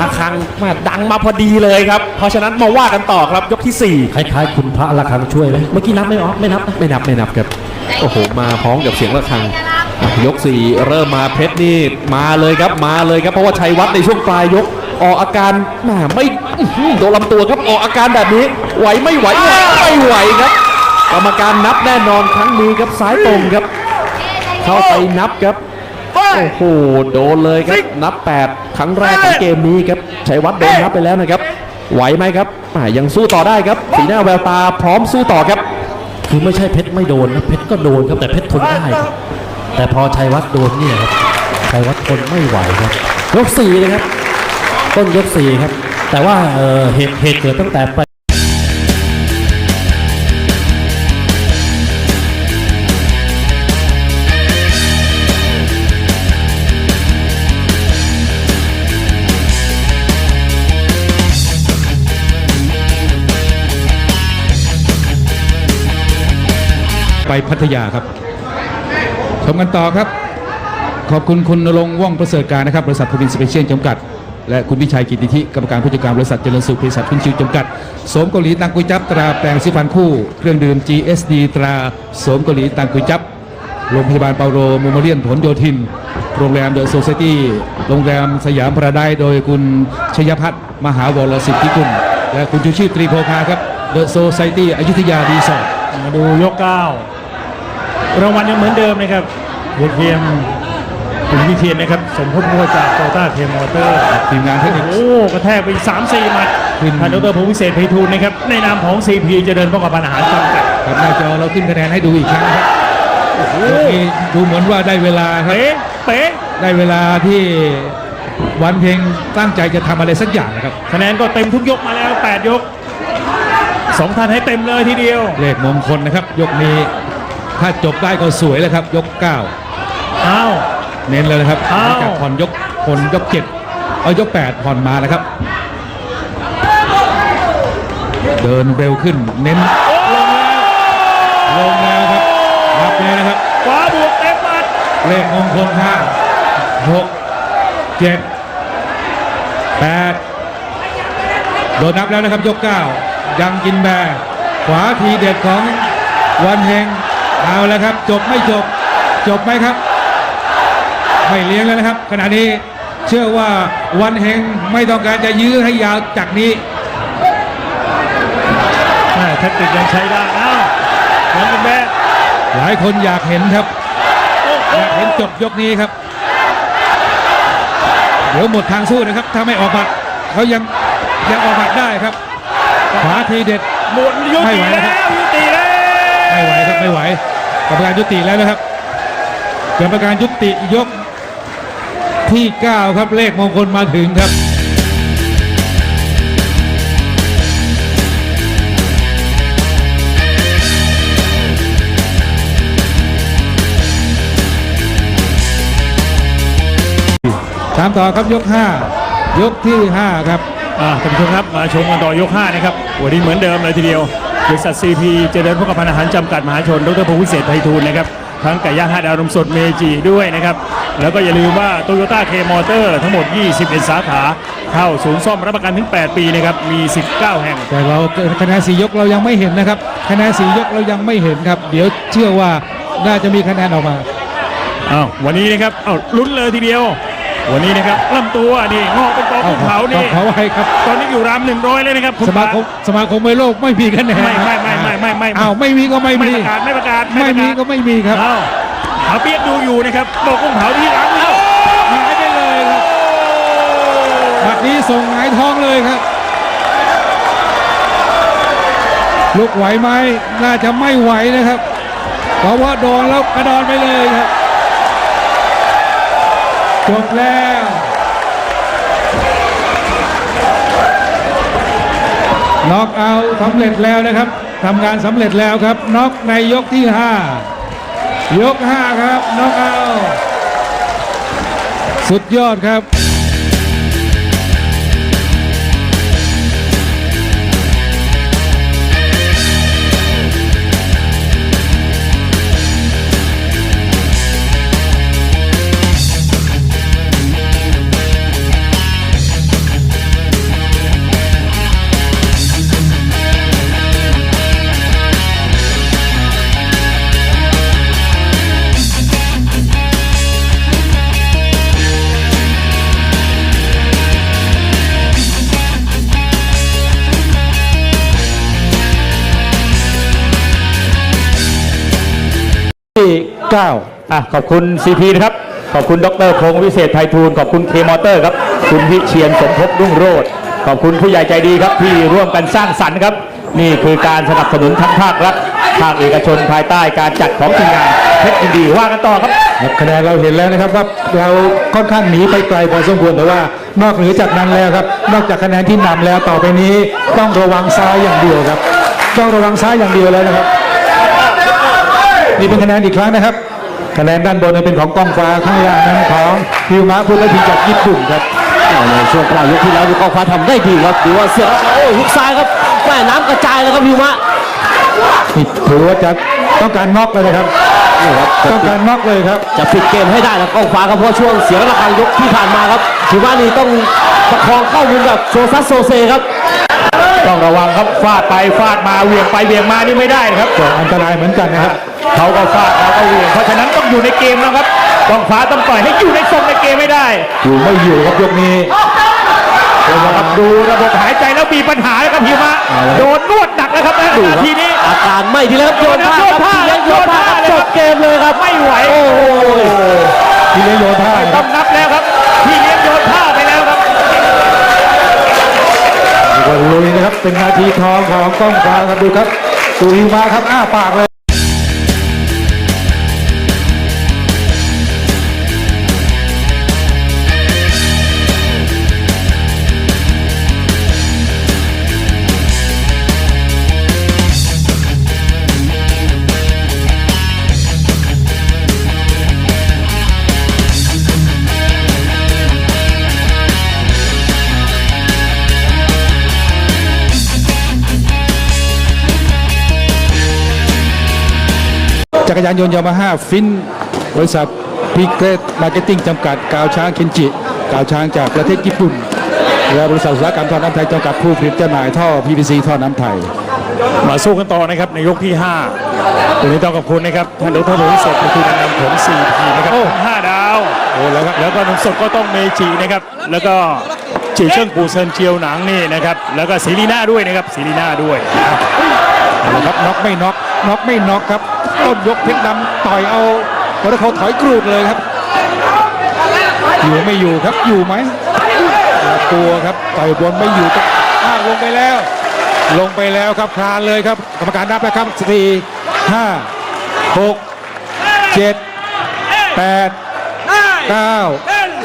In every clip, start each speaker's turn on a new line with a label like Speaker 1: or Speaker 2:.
Speaker 1: ระฆังมาดังมาพอดีเลยครับ เพราะฉะนั้นมาว่ากันต่อครับยกที่สี่
Speaker 2: คล้ายๆ คุณพระระฆังช่วยไหมเมื่อกี้นับไม่ออกไม่นับนะ
Speaker 1: ไม่นับไม่นับครับโอ้โหมาพร้อมกับเสียงระฆังยก 4 เริ่มมาเพชรนี่มาเลยครับมาเลยครับเพราะว่าชัยวัฒน์ในช่วงปลายยกออกอาการแหม่ไม่โดนลำตัวครับออกอาการแบบนี้ไหวไม่ไหวไหวไม่ไหวครับกรรมการนับแน่นอนครั้งนี้ครับซ้ายตรงครับ เข้าไปนับครับ โอ้โหโดนเลยครับนับ 8 ครั้งแรกของเกมนี้ครับชัยวัฒน์โดนนับไปแล้วนะครับ ไหวไหมครับอ่ายังสู้ต่อได้ครับสีหน้าแววตาพร้อมสู้ต่อครับ
Speaker 2: คือไม่ใช่เพชรไม่โดนนะเพชรก็โดนครับแต่เพชรทนได้ครับแต่พอชัยวัฒน์โดนเนี่ยครับชัยวัฒน์ทนไม่ไหวครับยกสี่เลยครับ ต้นยกสี่ครับ แต่ว่าเอ่อเหตุเหตุเกิดตั้งแต่ไป
Speaker 3: ไปพัทยาครับชมกันต่อครับ ขอบคุณคุณนรงว่องประเสริฐการนะครับบริษัททวินสเปเชียลจำกัด และคุณวิชัยกิติธิกรรมการผู้จัดการบริษัทเจริญสุขบริษัทฟินชิวจำกัดโสมเกาหลีตังกุยจับตราแปลงสิฟันคู่ เครื่องดื่ม GSD ตราโสมเกาหลีตังกุยจับโรงพยาบาลเปาโลโมโมเรียนผลโยธิน โรงแรมเดอะโซเซตี้ โรงแรมสยามพระไดโดยคุณชยพัฒน์มหาวรสิทธิกุลและคุณชูชีพตรีโพคาครับ เดอะโซเซตี้อยุธยารีสอร์ท
Speaker 4: มาดูยกเก้า รางวัลยังเหมือนเดิมนะครับเวียเทียมคุณวิเทียนนะครับ สมภพมัวจากโตต้าเทมอเตอร์
Speaker 3: ทีมงานเทคนิค
Speaker 4: โอ้ กระแทกไป 3 4หมัด
Speaker 3: ขึ้น
Speaker 4: ท่านดรพงศ์วิเศษไพฑูรย์นะครับ ในนามของ CP เจริญป้องกันอาหารจำกัด
Speaker 3: ครับหน้าจอเราขึ้นคะแนนให้ดูอีกครั้งนะครับยกนี้ดูเหมือนว่าได้เวลาครับ
Speaker 4: เป๊ะเป๊ะ
Speaker 3: ได้เวลาที่วันเพลงตั้งใจจะทำอะไรสักอย่างนะครับ
Speaker 4: คะแนนก็เต็มทุกยกมาแล้ว 8 ยกสองท่านให้เต็มเลยทีเดียว
Speaker 3: เลขมงคลนะครับ ยกนี้ ถ้าจบได้ก็สวยแล้วครับ ยก
Speaker 4: อ้าว
Speaker 3: 9เน้นเลยนะครับห
Speaker 4: อ้าว
Speaker 3: ลังจากผ่อนยกผ่อนยกเจ็ดเอายก8ผ่อนมานะครับ เดินเร็วขึ้นเน้นลงแล้วครับรับเลยนะครับ
Speaker 4: ขวาบวกเต็มหมัด
Speaker 3: เลขมงคลห้าหกเจ็ดแปดโดนนับแล้วนะครับยกเก้ายังกินแบร์ขวาทีเด็ดของวันเฮง เอาแล้วครับ จบไม่จบ จบไหมครับ ไม่เลี้ยงแล้วนะครับ ขณะนี้เชื่อว่าวันเฮงไม่ต้องการจะยื้อให้ยาวจากนี้
Speaker 4: แม่แท็กติกยังใช้ได้อ้าวยังเป็นแม่
Speaker 3: หลายคนอยากเห็นครับ
Speaker 4: โอ้โห
Speaker 3: อยากเห็นจบยกนี้ครับ เดี๋ยวหมดทางสู้นะครับ ถ้าไม่ออกหมัดเขายังยังออกหมัดได้ครับขวาทีเด็ด
Speaker 4: หมดยุ
Speaker 3: ไม่
Speaker 4: ติ
Speaker 3: ไหว
Speaker 4: แล้
Speaker 3: แล้วครับ
Speaker 4: วยุติแล้ว
Speaker 3: ไม่ไหวครับไม่ไหวกรรมการยุติแล้วนะครับกรรมการยุติยกที่ 9 ครับเลขมงคลมาถึงครับตามต่อครับยก 5 ยกที่ 5 ครับ
Speaker 4: อ่าท่านผู้ชมครับมาชมกันต่อยก5นะครับวันนี้เหมือนเดิมเลยทีเดียว บริษัทซีพีเจริญพกพันธ์อาหารจำกัดมหาชน ดรพงศ์วิเศษไพฑูรย์นะครับ ทั้งไก่ย่างห้าดาวนมสดเมจิด้วยนะครับ แล้วก็อย่าลืมว่าโตโยต้าเคมอเตอร์ทั้งหมด 21 สาขาเข้าศูนย์ซ่อมรับประกันถึง 8 ปีนะครับ มี 19 แห่ง
Speaker 3: แต่เราคะแนนสียกเรายังไม่เห็นนะครับคะแนนสียกเรายังไม่เห็นครับ เดี๋ยวเชื่อว่าน่าจะมีคะแนนออกมา
Speaker 4: อ้าววันนี้นะครับอ้าวลุ้นเลยทีเดียว วันนี้นะครับลำตัวนี่งอกเป็นกองภูเขานี่
Speaker 3: เขาไว้ครับ
Speaker 4: ตอนนี้อยู่รามหนึ่งร้อยเลยนะครับคุณ
Speaker 3: สมาคมสมาคมมวยโลกไม่มีคะแนน
Speaker 4: ไม่ไม่ไม่ไม่ไม่ไม่
Speaker 3: อ้าวไม่มีก็ไม่
Speaker 4: ไม่
Speaker 3: มี
Speaker 4: ประกาศไม่ประกาศ
Speaker 3: ไม่มีก็ไม่มีครับ
Speaker 4: เอ้าหาเปียกดูอยู่นะครับบอกกุ้งเผาที่ร้านแล้ว
Speaker 3: หายไปเลยครับบัดนี้ส่งหงายท้องเลยครับลุกไหวไหมน่าจะไม่ไหวนะครับเพราะว่าโดนแล้วกระดอนไปเลยครับ จบแล้วน็อกเอาสำเร็จแล้วนะครับทำงานสำเร็จแล้วครับน็อกในยกที่ 5 ยก 5 ครับน็อกเอา สุดยอดครับ 19
Speaker 5: อะขอบคุณซีพีนะครับ ขอบคุณดรพงศ์วิเศษไพฑูรย์ขอบคุณเคมอเตอร์ครับ คุณวิเชียนสมภพรุ่งโรจน์ขอบคุณผู้ใหญ่ใจดีครับที่ร่วมกันสร้างสรรค์ครับ นี่คือการสนับสนุนทั้งภาครัฐภาคเอกชนภายใต้การจัดของทีมงานเพชรยินดีว่ากันต่อครับ
Speaker 3: ครับคะแนนเราเห็นแล้วนะครับว่าเราค่อนข้างหนีไปไกลพอสมควรแต่ว่านอกเหนือจากนั้นแล้วครับ นอกจากคะแนนที่นำแล้วต่อไปนี้ต้องระวังซ้ายอย่างเดียวครับ ต้องระวังซ้ายอย่างเดียวแล้วนะครับ นี่เป็นคะแนนอีกครั้งนะครับ คะแนนด้านบนนั้นเป็นของกองฟ้าข้างล่างนั้นของพิวมะพุทธพีจากญี่ปุ่นครับ
Speaker 2: ในช่วงปลายยกที่แล้วดูกองฟ้าทำได้ดีครับดูว่าเสือกโอ้ยหุกซ้ายครับแม่น้ำกระจายเลยครับพิวมะ
Speaker 3: นี่ถือว่าจะต้องการน็อกเลยนะครับ
Speaker 2: นี่ครับ
Speaker 3: ต้องการน็อกเลยครับ
Speaker 2: จะปิดเกมให้ได้แล้วกองฟ้าครับเพราะช่วงเสียงระฆังยกที่ผ่านมาครับพิวมะนี่ต้องประคองเข้ามุมแบบโซซัสโซเซครับ
Speaker 5: ต้องระวังครับฟาดไปฟาดมาเหวี่ยงไปเหวี่ยงมานี่ไม่ได้นะครับ
Speaker 3: ก็อันตรายเหมือนกันนะครับ
Speaker 5: เขาก็ฟาดเราก็เหวี่ยงเพราะฉะนั้นต้องอยู่ในเกมนะครับกองฟ้าต้องปล่อยให้อยู่ในทรงในเกมไม่ได้
Speaker 3: อยู่ไม่อยู่ครับยกนี้
Speaker 5: ครับดูระบบหายใจแล้วมีปัญหาแล้วครับพิมะโดนนวดหนักแล้วครับนะทีนี้
Speaker 2: อาการไม่ดีแล้วครับโยนท่าครับ
Speaker 5: โยนท่า
Speaker 2: พี่เลี้ยงโยนท่าครับ
Speaker 5: โยนท่า
Speaker 2: จบเกมเลยครับ
Speaker 5: ไม่ไหว
Speaker 2: โอ้โห
Speaker 3: ทีเลี้ยงโยท่านะค
Speaker 5: ต้
Speaker 3: รั
Speaker 5: อบงนับแล้วครับพี่เลี้ยงโยนท่าไปแล้วครับ
Speaker 3: วันลุยนะครับเป็นนาทีทองของกล้องฟ้าครับดูครับตูฮิวมาครับอ้าปากเลย จักรยานยนต์ยามาฮ่าฟินบริษัทพีเกรดมาร์เก็ตติ้งจำกัดกาวช้างเคนจิกาวช้างจากประเทศญี่ปุ่น และบริษัทอุตสาหกรรมท่อน้ำไทยจำกัดผู้ผลิตจำหน่ายท่อ PVC ท่อน้ำไทย
Speaker 4: มาสู้กันต่อนะครับในยกที่5วันนี้ต้องขอบคุณนะครับท่านดรโรวิเศษคือการนำผล4ทีนะครับทั้งห้าดาว
Speaker 3: โอ้แล้วครับ
Speaker 4: แล้วก็นมสดก็ต้องเมจินะครับ แล้วก็จีเชิงปูเซินเจียวหนังนี่นะครับ แล้วก็ซีรีน่าด้วยนะครับซีรีน่าด้วย
Speaker 3: เอาละครับน็อกไม่น็อก น็อกไม่น็อกครับต้นยกเพชรดำต่อยเอาวันเขาถอยกรูดเลยครับ อยู่ไม่อยู่ครับอยู่ไหมตัวครับต่อยบนไม่อยู่ครับอ้าวลงไปแล้ว ลงไปแล้วครับคลานเลยครับ กรรมการนับแล้วครับสี่ห้าหกเจ็ดแปดเก้า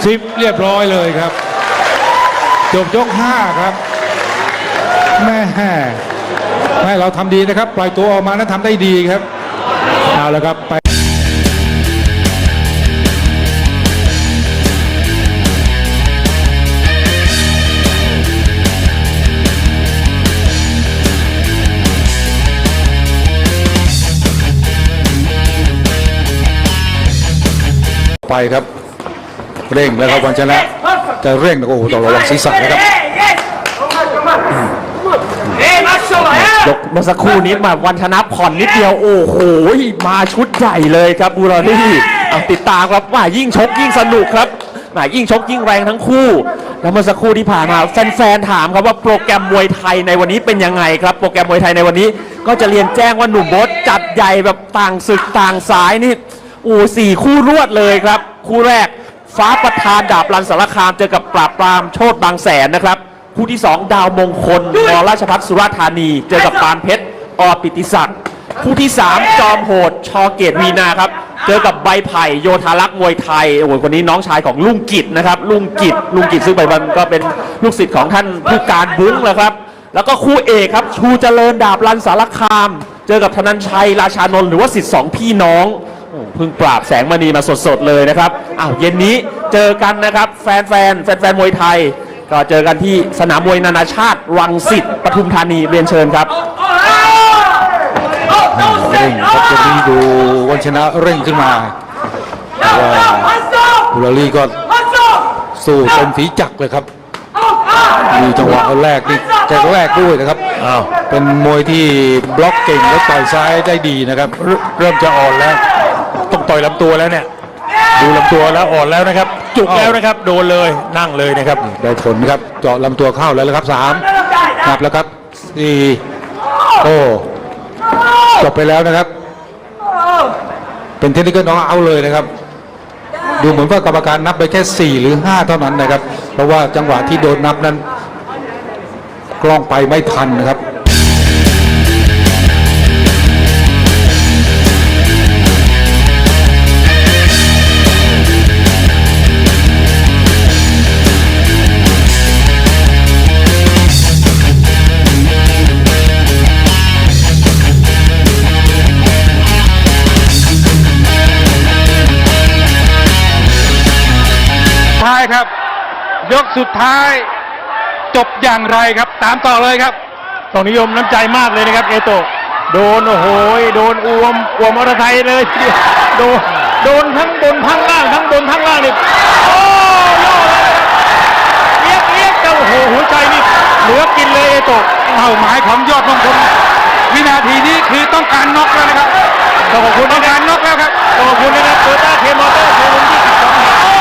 Speaker 3: สิบเรียบร้อยเลยครับ จบยกห้าครับแม่ ให้เราทำดีนะครับ ปล่อยตัวออกมานั้นทำได้ดีครับเอาละครับไปไปครับ เร่งแล้วครับวันชนะจะเร่งโอ้โหต้องระวังศีรษะนะครับ
Speaker 5: ยกเมื่อสักครู่นี้มาวันชนะผ่อนนิดเดียวโอ้โหมาชุดใหญ่เลยครับบูรอนี่เอาติดตามครับว่ายิ่งชกยิ่งสนุกครับว่ายิ่งชกยิ่งแรงทั้งคู่ แล้วเมื่อสักครู่ที่ผ่านมาแฟนๆถามครับว่าโปรแกรมมวยไทยในวันนี้เป็นยังไงครับ โปรแกรมมวยไทยในวันนี้ ก็จะเรียนแจ้งว่าหนุ่มโบทจัดใหญ่แบบต่างศึกต่างสายนี่โอ้สี่คู่รวดเลยครับ คู่แรกฟ้าประธานดาบรันสารคามเจอกับปราบปรามโชดบางแสนนะครับ คู่ที่ 2 ดาวมงคลมราชพัฒสุราษฎร์ธานี เจอกับปานเพชรอปิติศักดิ์คู่ที่ 3 จอมโหด ชอเกตวีนาครับ เจอกับใบไผ่โยธารักษ์มวยไทยโอ้โหคนนี้น้องชายของลุงกิจนะครับ ลุงกิจลุงกิจซึ่งปัจจุบันก็เป็นลูกศิษย์ของท่านผู้การบุ้งนะครับ แล้วก็คู่เอกครับ ชูเจริญดาบรันสารคาม เจอกับธนันชัยราชานนท์หรือว่าสิทธิ์สองพี่น้องโอ้เพิ่งปราบแสงมณีมาสดๆเลยนะครับอ้าวเย็นนี้เจอกันนะครับ แฟนๆแฟนแฟนๆมวยไทย ก็เจอกันที่สนามมวยนานาชาติรังสิตปทุมธานีเรียนเชิญครับ
Speaker 3: เร่งครับจะนี้ดูวันชนะเร่งขึ้นมาแต่ว่าบุรารีก็สู้เต็มฝีจักรเลยครับมีจังหวะแรกนี่แกแรกด้วยนะครับเป็นมวยที่บล็อกเก่งและต่อยซ้ายได้ดีนะครับเริ่มเริ่มจะอ่อนแล้ว
Speaker 4: ต้องต่อยลำตัวแล้วเนี่ย ดูลำตัวแล้วอ่อนแล้วนะครับ จุกแล้วนะครับ โดนเลยนั่งเลยนะครับ
Speaker 3: ได้ผลครับเจาะลำตัวเข้าแล้วนะครับสามนับแล้วครับสี่โอ้จบไปแล้วนะครับ เป็นเทคนิคน้องเอาเลยนะครับ ดูเหมือนว่ากรรมการนับไปแค่ 4 หรือ 5 เท่านั้นนะครับ เพราะว่าจังหวะที่โดนนับนั้น กล้องไปไม่ทันนะครับ
Speaker 6: ครับ ยกสุดท้าย จบอย่างไรครับ ตามต่อเลยครับ
Speaker 4: ต้องนิยมน้ำใจมากเลยนะครับ เอโตะโดนโอ้โหโดนอวมอวมมอเตอร์ไซค์เลยทีเดียวโดนโดนทั้งบนทั้งล่างทั้งบนทั้งล่างนี่โอ้โย่เลยเรียกเรียกเจ้าโอ้โหหัวใจนี่เหลือกินเลยเอโตะ
Speaker 6: เป้าหมายของยอดมงคลวินาทีนี้คือต้องการน็อกแล้วนะครับ
Speaker 4: ต้องขอบคุณ
Speaker 6: ต้
Speaker 4: นะ
Speaker 6: อง
Speaker 4: ค
Speaker 6: กา
Speaker 4: รับ
Speaker 6: รน็อกแล้วครับ
Speaker 4: ต้องขอบคุณนะครับโตต้าเคมอเตอร์โชว์รูม22แห่ง